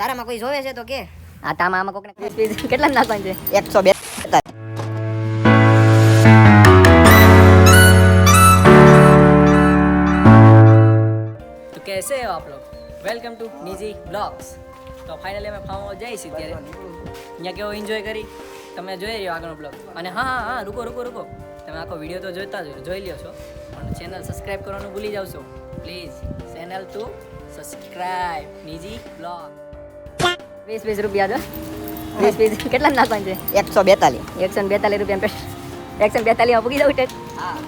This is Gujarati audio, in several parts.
તારામાં કોઈ જોવે છે તો કે આ તામાં આમાં કોકને વીસ પીસ કેટલા નાખવાનું છે એકસો બે તો कैसे हो आप लोग વેલકમ ટુ નિજી બ્લોગ્સ તો ફાઇનલી અમે ફાર્મ હાઉસ જઈએ છીએ ત્યારે અહીંયા કેવો એન્જોય કરી તમે જોઈ રહ્યો આગળનો બ્લોગ અને હા હા હા રૂકો રૂકો રૂકો તમે આખો વિડીયો તો જોતા જ જોઈ લ્યો છો પણ ચેનલ સબસ્ક્રાઇબ કરવાનું ભૂલી જાવ છો please channel to subscribe Niji blog વીસ વીસ રૂપિયા તો વીસ પીસ કેટલા નાખવાનું છે? એકસો બેતાલીસ. એકસો બેતાલીસ રૂપિયા એકસો ને બેતાલીસ પૂગી જવું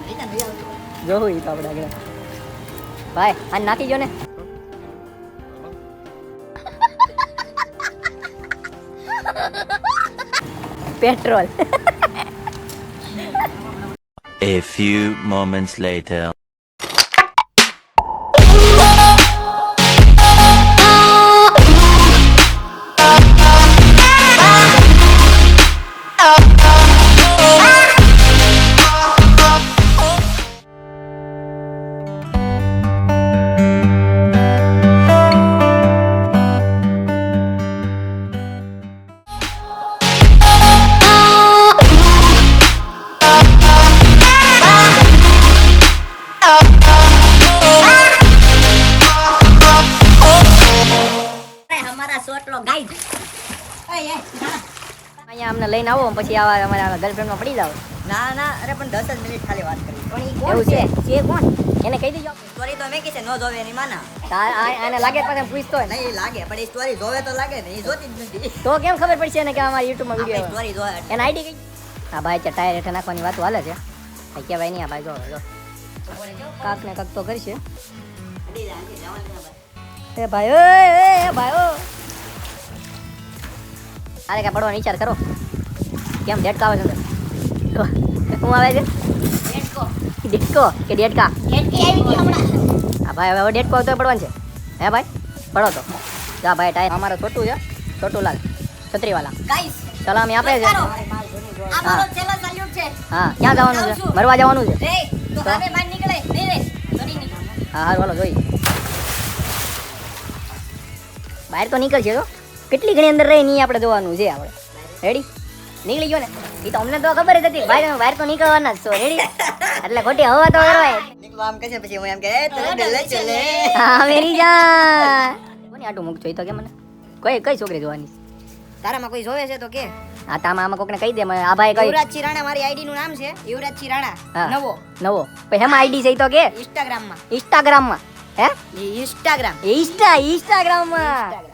લઈ આવજો. જોવું એ તો આપણે આગળ. ભાઈ આ નાખી જો ને. Petrol. A few moments later. અહીંયા અમને લઈને આવો પછી આવા અમારા ગર્લફ્રેન્ડમાં પડી જાવ ના ના અરે પણ દસ જ મિનિટ ખાલી વાત કરી. પણ ઈ કોણ છે? જે કોણ? એને કહી દેજો. સ્ટોરી તો મેં કીધી ન જોવે એની માના. આ- આને લાગે પણ પૂછતો હોય. ને નહીં લાગે પણ એ સ્ટોરી જોવે તો લાગે ને એ જોતી જ નથી. તો કેમ ખબર પડશે એને કે અમારા યુટ્યુબમાં વીડિયો સ્ટોરી જોવે એને આઈડી કઈ હા ભાઈ છે ટાયર હેઠળ નાખવાની વાતો હાલે છે. કઈ કહેવાય નહીં આ ભાઈ જો જો. કાક ને કાક તો કરશે. એ ભાઈ એ ભાઈ ઓ. અરે કે પડવાનો વિચાર કરો. કેમ ડેટકા આવે અંદર? શું આવે છે? ડેટકો કે ડેટકા હા ભાઈ હવે ડેટકો તો પડવાનું છે. હે ભાઈ? પડો તો. જા ભાઈ ટાઈમ અમારે છોટું છે. છોટુલાલ છત્રીવાલા. ગાઈસ સલામી આપે છે. હા. ક્યાં જવાનું છે? મરવા જવાનું છે? હા હારું હાલો જોઈ. બહાર તો નીકળશે તો કેટલી ઘણી અંદર રહી નહીં આપણે જોવાનું છે આપણે. રેડી નીકળી ગયો ને? એ તો અમને તો ખબર જ હતી. બહાર બહાર તો નીકળવાના જ છો. રેડી એટલે ખોટી હવા તો કરવાય આમ કહે છે પછી હું એમ કે ડલે ચલે. હા મેરી જાન. કોની આટું મૂક જોઈ તો કે મને? કઈ કઈ છોકરી જોવાની? તારામાં કોઈ જોવે છે તો કે. હા તામાં આમાં કોકને કહી દે મને આ ભાઈ કઈ યુવરાજ ચિરાણા મારી આઈડી નું નામ છે. યુવરાજ ચિરાણા. નવો. નવો. પછી હેમાં આઈડી છે તો કે? ઇન્સ્ટાગ્રામમાં. ઇન્સ્ટાગ્રામમાં હે? ઇન્સ્ટાગ્રામ ઇન્સ્ટા ઇન્સ્ટાગ્રામમાં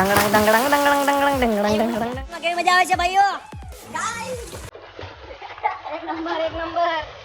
તંગડંગ તંગડંગ તંગડંગ તંગડંગ તંગડંગ તંગડંગ કેવી મજા આવે છે ભાઈઓ એક નંબર એક નંબર